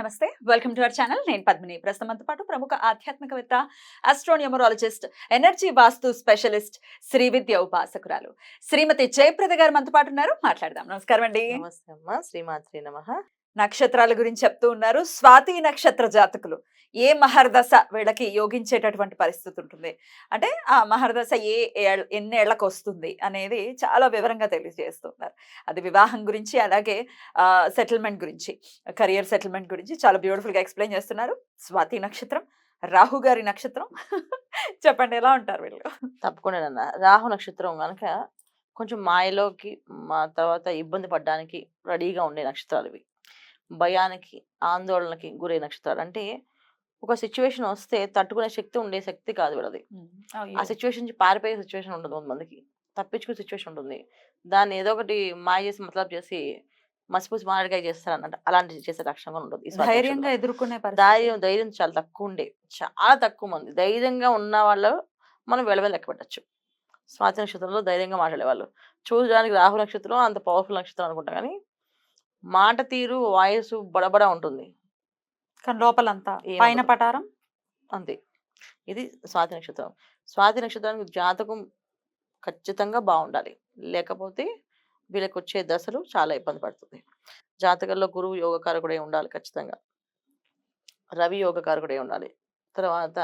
నమస్తే. Welcome to our channel నేను పద్మిని. ప్రస్తుతం పాటు ప్రముఖ ఆధ్యాత్మికవేత్త astronumerologist energy vastu specialist Shri Vidya ఉపాసకురాలు Shrimati Jayaprada గారు మనతో పాటు ఉన్నారు. మాట్లాడదాం. నమస్కారం అండి. నమస్తే అమ్మ. శ్రీమాత్రి నమ. నక్షత్రాల గురించి చెప్తూ ఉన్నారు. స్వాతి నక్షత్ర జాతకులు. ఏ మహర్దశ వీళ్ళకి యోగించేటటువంటి పరిస్థితి ఉంటుంది? అంటే ఆ మహర్దశ ఏ ఎన్నేళ్ళకు ఎన్ని వస్తుంది అనేది చాలా వివరంగా తెలియజేస్తున్నారు అది వివాహం గురించి అలాగే సెటిల్మెంట్ గురించి కెరియర్ సెటిల్మెంట్ గురించి చాలా బ్యూటిఫుల్గా ఎక్స్ప్లెయిన్ చేస్తున్నారు. స్వాతి నక్షత్రం రాహు గారి నక్షత్రం. చెప్పండి ఎలా ఉంటారు వీళ్ళు? తప్పకుండా నాన్న. రాహు నక్షత్రం కనుక కొంచెం మాయలోకి మా తర్వాత ఇబ్బంది పడడానికి రెడీగా ఉండే నక్షత్రాలు ఇవి. భయానికి ఆందోళనకి గురే నక్షత్రాలు. అంటే ఒక సిచ్యువేషన్ వస్తే తట్టుకునే శక్తి ఉండే శక్తి కాదు వీళ్ళది. ఆ సిచ్యువేషన్ నుంచి పారిపోయే సిచ్యువేషన్ ఉంటుంది కొంతమందికి. తప్పించుకునే సిచ్యువేషన్ ఉంటుంది. దాన్ని ఏదో ఒకటి మాయ చేసి మతలబ్ చేసి మసిపూసి మారడికాయ చేస్తారు అన్నట్టు అలాంటి చేసే లక్షణం కూడా ఉంటుంది ధైర్యంగా. ఎదుర్కొనే ధైర్యం ధైర్యం చాలా తక్కువ ఉండే. చాలా తక్కువ మంది. ధైర్యంగా ఉన్న వాళ్ళు మనం వెళ్ళవే లెక్క పెట్టచ్చు. స్వాతి నక్షత్రంలో ధైర్యంగా మాట్లాడేవాళ్ళు. చూడడానికి రాహు నక్షత్రం అంత పవర్ఫుల్ నక్షత్రం అనుకుంటా కానీ మాట తీరు వాయిస్ బడబడ ఉంటుంది. కానీ లోపలంతా పైన. పటారం? అంతే. ఇది స్వాతి నక్షత్రం. స్వాతి నక్షత్రానికి జాతకం ఖచ్చితంగా బాగుండాలి. లేకపోతే వీళ్ళకి వచ్చే దశలు చాలా ఇబ్బంది పడుతుంది. జాతకంలో గురువు యోగకారకుడే ఉండాలి ఖచ్చితంగా. రవి యోగకారకుడే ఉండాలి. తర్వాత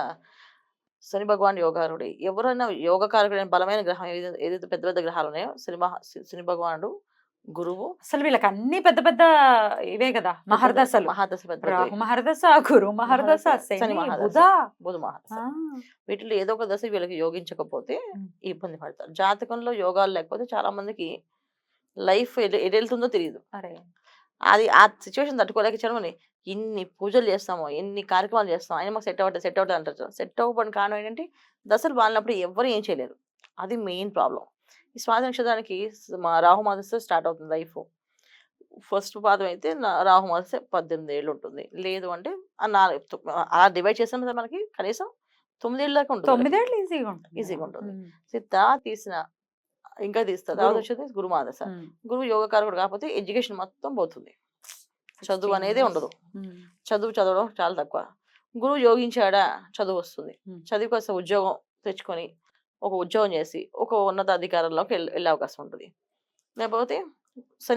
శని భగవాన్ యోగారుడే ఎవరైనా యోగకారకుడైన బలమైన గ్రహం ఏదైతే ఏదైతే పెద్ద పెద్ద గ్రహాలు ఉన్నాయో శని శని భగవానుడు గురువు. అసలు వీళ్ళకి అన్ని పెద్ద పెద్ద ఇవే కదా మహర్దశలు. మహాదశ రాహు మహర్దశ గురు మహర్దశ. బుధ. బుధ వీటిలో ఏదో ఒక దశ వీళ్ళకి యోగించకపోతే. ఇబ్బంది పడతారు. జాతకంలో యోగాలు లేకపోతే చాలా మందికి లైఫ్ ఎటు వెళ్తుందో తెలియదు. అరే. అది ఆ సిచ్యువేషన్ తట్టుకోలేక చదవని ఇన్ని పూజలు చేస్తామో ఎన్ని కార్యక్రమాలు చేస్తాం అయినా మాకు సెట్ అవ్వట్లేదు సెట్ అవ్వట్లేదు అంటారు సెట్ అవ్వబడిన కారణం ఏంటంటే దశలు బాలినప్పుడు ఎవరు ఏం చేయలేరు. అది మెయిన్ ప్రాబ్లం. ఈ స్వాతి నక్షత్రానికి స- మా రాహు మాదస్సు స్టార్ట్ అవుతుంది లైఫ్ ఫస్ట్ పాదం అయితే నా- రాహు మాదస్సు పద్దెనిమిది ఏళ్ళు ఉంటుంది లేదు అంటే ఆ నాలుగు అలా డివైడ్ చేసిన మనకి కనీసం తొమ్మిది ఏళ్ళ దాకా ఉంటుంది. తొమ్మిదేళ్ళు ఈజీగా ఉంటుంది ఈజీగా ఉంటుంది. సిద్ధ తీసిన ఇంకా తీస్తారు తర్వాత. వచ్చేది గురుమాదశ. గురువు యోగకారకుడు కాకపోతే ఎడ్యుకేషన్ మొత్తం పోతుంది చదువు 16 అనేది. ఉండదు చదువు చదవడం చాలా తక్కువ గురువు యోగించాడా చదువు వస్తుంది. చదువు కోసం ఉద్యోగం తెచ్చుకొని ఒక ఉద్యోగం చేసి ఒక ఉన్నత అధికారంలోకి వెళ్ళ- వెళ్ళే అవకాశం ఉంటుంది. లేకపోతే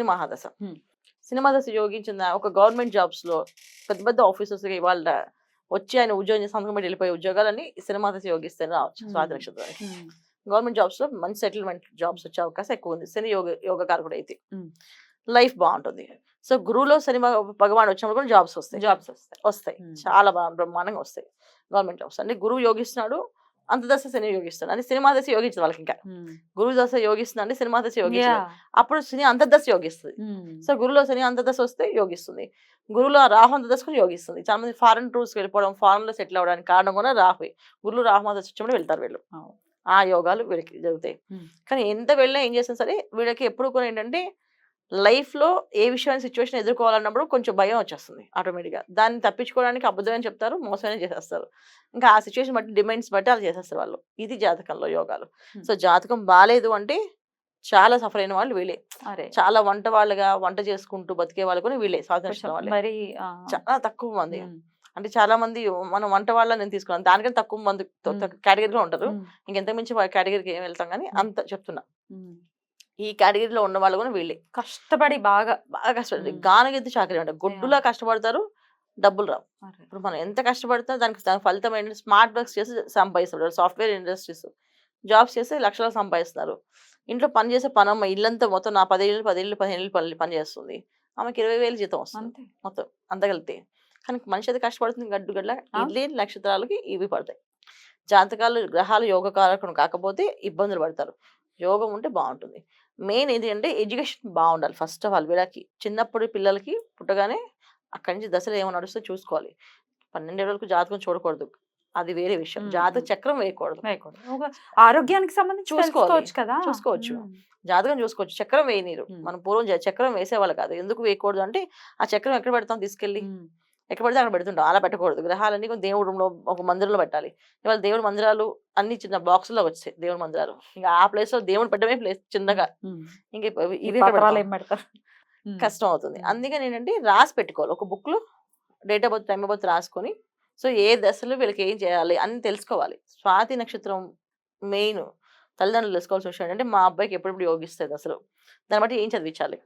మహాదశ Hmm. సినిమా దశ యోగించిన ఒక గవర్నమెంట్ జాబ్స్లో పెద్ద పెద్ద ఆఫీసర్స్ వాళ్ళ వచ్చి ఆయన ఉద్యోగం చేసి సంతకం పెట్టి వెళ్ళిపోయే ఉద్యోగాలన్నీ సినిమా దశ యోగిస్తేనే రావచ్చు. స్వాతి నక్షత్రానికి. గవర్నమెంట్ జాబ్స్లో మంచి సెటిల్మెంట్ జాబ్స్ వచ్చే అవకాశం ఎక్కువ ఉంది. శని యోగ యోగకారకుడు అయితే. లైఫ్ బాగుంటుంది. సో గురువులో శని భగ- భగవాన్ వచ్చినప్పుడు కూడా జాబ్స్ వస్తాయి. జాబ్స్ వస్తాయి. వస్తాయి. చాలా బాగా బ్రహ్మాండంగా వస్తాయి గవర్నమెంట్ జాబ్స్. అంటే గురువు యోగిస్తున్నాడు అంతదశ శని యోగిస్తున్నాడు. అంటే సినిమా దశ యోగించదు వాళ్ళకి ఇంకా గురువు దశ యోగిస్తుంది అంటే సినిమా దశ యోగించదు. అప్పుడు శని అంతర్దశ యోగిస్తుంది. సో గురువులో శని అంతర్దశ వస్తే యోగిస్తుంది. గురువులో రాహు అంతర్దశ కూడా యోగిస్తుంది. చాలా మంది ఫారెన్ టూర్స్ వెళ్ళిపోవడం ఫారెన్లో సెటిల్ అవ్వడానికి కారణం కూడా రాహువే. గురువులు రాహు దశ వచ్చినప్పుడు వెళ్తారు వీళ్ళు. ఆ యోగాలు వీళ్ళకి జరుగుతాయి. కానీ ఎంత వెళ్ళినా ఏం చేసినా సరే వీళ్ళకి ఎప్పుడు కూడా ఏంటంటే లైఫ్లో ఏ విషయాన్ని సిచ్యువేషన్ ఎదుర్కోవాలన్నప్పుడు కొంచెం భయం వచ్చేస్తుంది ఆటోమేటిక్గా దాన్ని తప్పించుకోవడానికి అబద్ధమని చెప్తారు మోసమైన చేసేస్తారు. ఇంకా ఆ సిచ్యువేషన్ బట్టి డిమాండ్స్ బట్టి అలా చేసేస్తారు వాళ్ళు. ఇది జాతకంలో యోగాలు. సో జాతకం బాగాలేదు అంటే చాలా సఫర్ అయిన వాళ్ళు వీళ్ళే. అరే! చాలా వంట వాళ్ళగా వంట చేసుకుంటూ బతికే వాళ్ళు కూడా వీళ్ళే ఆ, చాలా తక్కువ మంది. అంటే చాలా మంది మనం వంట వాళ్ళ నేను తీసుకున్నాను. దానికంటే తక్కువ మంది. కేటగిరీలో ఉంటారు. ఇంకెంత మించి కేటగిరీకి ఏం వెళ్తాం కానీ. అంత చెప్తున్నా. ఈ కేటగిరీలో ఉన్న వాళ్ళు కూడా వీళ్ళే. కష్టపడి బాగా బాగా కష్టపడి. గానగెత్తి చాకరీ అంటే గొడ్డులా కష్టపడతారు డబ్బులు రావు. ఇప్పుడు మనం ఎంత కష్టపడితే దానికి దాని ఫలితం ఏంటంటే స్మార్ట్ వర్క్స్ చేసి సంపాదిస్తారు సాఫ్ట్వేర్ ఇండస్ట్రీస్. జాబ్స్ చేసి లక్షలు సంపాదిస్తున్నారు. ఇంట్లో పని చేసే పనమ్మ ఇల్లంతా మొత్తం నా పదేళ్ళు పదేళ్ళు పదిహేను పని పని చేస్తుంది. ఆమెకి ఇరవై వేలు జీతం వస్తుంది. అంతే. మొత్తం అంతగలితే కానీ మనిషి అయితే కష్టపడుతుంది గడ్డు గడ్ల ఆ. ఇడ్లీ నక్షత్రాలకి ఇవి పడతాయి. జాతకాలు గ్రహాలు యోగ కారకం కాకపోతే ఇబ్బందులు పడతారు. యోగం ఉంటే బాగుంటుంది. మెయిన్ ఏంటి అంటే ఎడ్యుకేషన్ బాగుండాలి. ఫస్ట్ ఆఫ్ ఆల్ వీళ్ళకి చిన్నప్పుడు పిల్లలకి పుట్టగానే అక్కడి నుంచి దశలు ఏమో నడుస్తే చూసుకోవాలి. పన్నెండేళ్ళ వరకు జాతకం చూడకూడదు. అది వేరే విషయం. జాతక. చక్రం వేయకూడదు. ఆరోగ్యానికి సంబంధించి. చూసుకోవచ్చు కదా? చూసుకోవచ్చు. జాతకం చూసుకోవచ్చు. చక్రం వేయనీరు. మనం పూర్వం చక్రం వేసేవాళ్ళు కాదు. ఎందుకు వేయకూడదు అంటే ఆ చక్రం ఎక్కడ పెడతాం తీసుకెళ్ళి. ఎక్కడ పడితే అక్కడ పెడుతుంటాం అలా పెట్టకూడదు. గ్రహాలన్నీ కొంచెం దేవుడి రూమ్లో ఒక మందిరంలో పెట్టాలి. ఇవాళ దేవుడి మందిరాలు అన్ని చిన్న బాక్సుల్లో వచ్చాయి దేవుడి మందిరాలు. ఇంకా ఆ ప్లేస్లో దేవుడు పెట్టడమే ప్లేస్ చిన్నగా. ఇంకా ఇవి. కష్టం అవుతుంది. అందుకని ఏంటంటే రాసి పెట్టుకోవాలి. ఒక బుక్లో date of birth time of birth రాసుకొని సో ఏ దశలో వీళ్ళకి ఏం చేయాలి అని తెలుసుకోవాలి. స్వాతి నక్షత్రం మెయిన్ తల్లిదండ్రులు తెలుసుకోవాల్సిన విషయం ఏంటంటే మా అబ్బాయికి ఎప్పుడెప్పుడు యోగిస్తుంది అసలు. దాన్ని బట్టి ఏం చదివించాలి?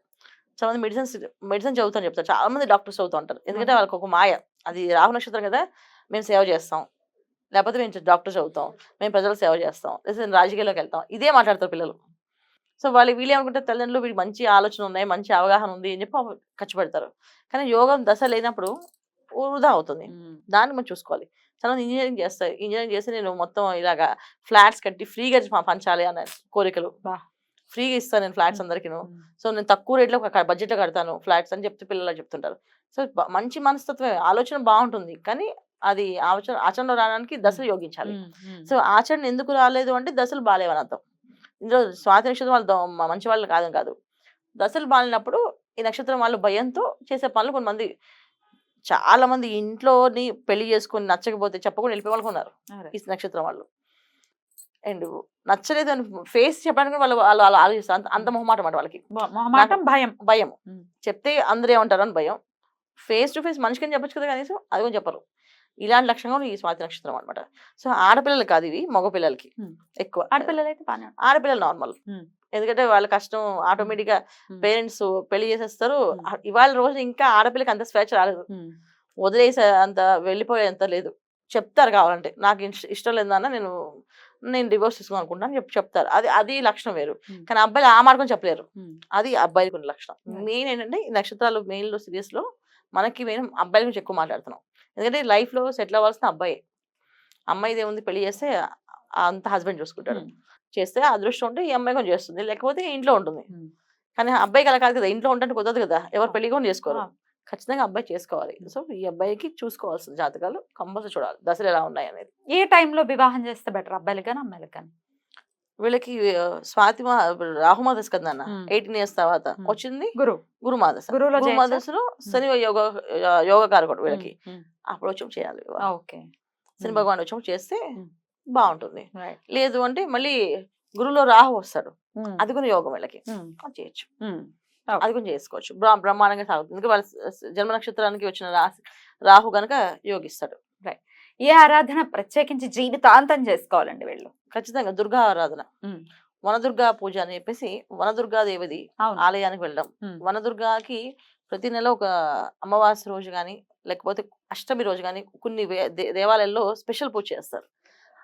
చాలా మంది మెడిసిన్స్ మెడిసిన్ చదువుతాను చెప్తారు. చాలా మంది డాక్టర్స్ చదువుతూ ఉంటారు. ఎందుకంటే. వాళ్ళకి ఒక మాయ. అది రాహు నక్షత్రం కదా మేము సేవ చేస్తాం. లేకపోతే మేము డాక్టర్ చదువుతాం. మేము ప్రజలకు సేవ చేస్తాం. లేదా రాజకీయాల్లోకి వెళ్తాం. ఇదే మాట్లాడతారు పిల్లలు. సో వాళ్ళు వీళ్ళు ఏమనుకుంటే తల్లిదండ్రులు వీడికి మంచి ఆలోచన ఉన్నాయి మంచి అవగాహన ఉంది అని చెప్పి ఖర్చు పెడతారు. కానీ యోగం దశ లేనప్పుడు వృధా అవుతుంది. దాన్ని మనం చూసుకోవాలి. చాలా ఇంజనీరింగ్ చేస్తాయి ఇంజనీరింగ్ చేస్తే నేను మొత్తం ఇలాగా ఫ్లాట్స్ కట్టి ఫ్రీగా పంచాలి అనే కోరికలు. ఫ్రీగా ఇస్తాను నేను ఫ్లాట్స్ అందరికీ. సో నేను తక్కువ రేట్లో ఒక బడ్జెట్ కడతాను ఫ్లాట్స్ అని చెప్తే పిల్లలు చెప్తుంటారు. సో మంచి మనస్తత్వమే ఆలోచన బాగుంటుంది. కానీ అది ఆలోచన ఆచరణలో రావడానికి దశలు యోగించాలి. సో ఆచరణ ఎందుకు రాలేదు అంటే దశలు బాగాలేవని అర్థం. ఇందులో స్వాతి నక్షత్రం వాళ్ళు మంచి వాళ్ళు కాదని కాదు. దశలు బాగాలేనప్పుడు ఈ నక్షత్రం వాళ్ళు భయంతో చేసే పనులు కొంతమంది చాలా మంది ఇంట్లోని పెళ్ళి చేసుకొని నచ్చకపోతే చెప్పకుండా వెళ్ళిపోయే వాళ్ళు ఉన్నారు. ఈ నక్షత్రం వాళ్ళు. అండ్ నచ్చలేదు అని ఫేస్ చెప్పడానికి వాళ్ళు వాళ్ళు వాళ్ళు ఆలోచిస్తారు. అంత మొహమాట మాట వాళ్ళకి. మొహమాటం భయం. భయం. చెప్తే అందరూ ఏమంటారు అని భయం. ఫేస్ టు ఫేస్ మనిషికి చెప్పొచ్చు కదా కనీసం అది కూడా చెప్పరు. ఇలాంటి లక్షణంగా ఈ స్వాతి నక్షత్రం అనమాట సో ఆడపిల్లలు కాదు ఇవి మగపిల్లలకి. ఎక్కువ. ఆడపిల్లలు అయితే బాగా ఆడపిల్లలు నార్మల్. ఎందుకంటే వాళ్ళ కష్టం ఆటోమేటిక్గా. పేరెంట్స్ పెళ్ళి చేసేస్తారు. ఇవాళ రోజు ఇంకా ఆడపిల్లకి అంత స్వేచ్ఛ రాలేదు. వదిలేసే అంత వెళ్ళిపోయేంత లేదు. చెప్తారు కావాలంటే. నాకు ఇష్ట- ఇష్టం లేదన్న నేను నేను డివోర్స్ తీసుకోవాలి అనుకుంటాను చెప్పి చెప్తారు. అది అది లక్షణం వేరు. కానీ అబ్బాయిలు ఆ మార్గం చెప్పలేరు. అది అబ్బాయికి ఉన్న లక్షణం. మెయిన్ ఏంటంటే ఈ నక్షత్రాలు మెయిన్లో సిరీస్లో మనకి మెయిన్ అబ్బాయిల గురించి ఎక్కువ మాట్లాడుతున్నాం. ఎందుకంటే లైఫ్లో సెటిల్ అవ్వాల్సిన అబ్బాయి. అమ్మాయిది ఏముంది పెళ్ళి చేస్తే అంత హస్బెండ్ చూసుకుంటాడు. చేస్తే అదృష్టం ఉంటే ఈ అమ్మాయి కొంచెం చేస్తుంది. లేకపోతే ఇంట్లో ఉంటుంది. కానీ అబ్బాయికి అలా కాదు కదా ఇంట్లో ఉంటే కుదరదు కదా. ఎవరు పెళ్ళి కూడా చేసుకోరు. ఖచ్చితంగా అబ్బాయి చేసుకోవాలి. సో ఈ అబ్బాయికి చూసుకోవాల్సిన జాతకాలు కంపల్సరీ చూడాలి. దశలు ఎలా ఉన్నాయి అనేది. ఏ టైంలో వివాహం చేస్తే బెటర్? అబ్బాయిలు కానీ అమ్మాయిలకు కానీ వీళ్ళకి స్వాతి మా రాహుమాదశ కదా అన్న Hmm. ఎయిటీన్ ఇయర్స్ తర్వాత. వచ్చింది గురు. గురుమాదశ? గురుమాదశలో శని యోగ యోగ కారకుడు వీళ్ళకి. అప్పుడు వచ్చి చేయాలి ఓకే. శని. భగవాన్ వచ్చి చేస్తే. బాగుంటుంది. లేదు అంటే మళ్ళీ గురువులో రాహు వస్తాడు. అది కూడా యోగం వీళ్ళకి. చేయొచ్చు. అది కూడా చేసుకోవచ్చు. బ్ర- బ్రహ్మాండంగా సాగుతుంది. ఇంకా వాళ్ళ జన్మ నక్షత్రానికి వచ్చిన రాశి రాహు గనక యోగిస్తాడు. ఏ ఆరాధన ప్రత్యేకించి జీవితాంతం చేసుకోవాలండి వీళ్ళు? ఖచ్చితంగా దుర్గా ఆరాధన. వనదుర్గా పూజ అని చెప్పేసి వనదుర్గా దేవది అవును. ఆలయానికి వెళ్ళడం. వనదుర్గాకి ప్రతి నెల ఒక అమావాస్య రోజు కానీ లేకపోతే అష్టమి రోజు కానీ కొన్ని దేవాలయాల్లో స్పెషల్ పూజ చేస్తారు.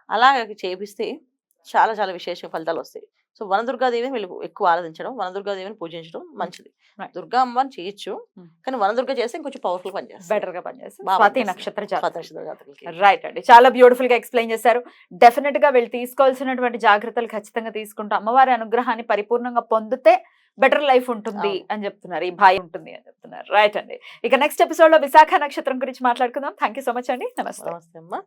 అలా చేపిస్తే చాలా చాలా విశేష ఫలితాలు వస్తాయి. సో వనదుర్గాదేవిని వీళ్ళు ఎక్కువ ఆరాధించడం వనదుర్గాదేవిని పూజించడం మంచిది. దుర్గా అమ్మని చేయొచ్చు. కానీ వనదుర్గ చేస్తే ఇంకొంచెం పవర్ఫుల్ పని చేస్తారు బెటర్గా పనిచేస్తుంది పనిచేస్తుంది. నక్షత్ర. రైట్ అండి. చాలా బ్యూటిఫుల్గా ఎక్స్ప్లెయిన్ చేశారు. డెఫినెట్గా వీళ్ళు తీసుకోవాల్సినటువంటి జాగ్రత్తలు ఖచ్చితంగా తీసుకుంటూ అమ్మవారి అనుగ్రహాన్ని పరిపూర్ణంగా పొందితే బెటర్ లైఫ్ ఉంటుంది. అని చెప్తున్నారు. ఈ భయం ఉంటుంది అని చెప్తున్నారు. రైట్ అండి. ఇక నెక్స్ట్ ఎపిసోడ్లో విశాఖ నక్షత్రం గురించి మాట్లాడుకుందాం. థ్యాంక్ యూ సో మచ్ అండి. నమస్తే. నమస్తే అమ్మా.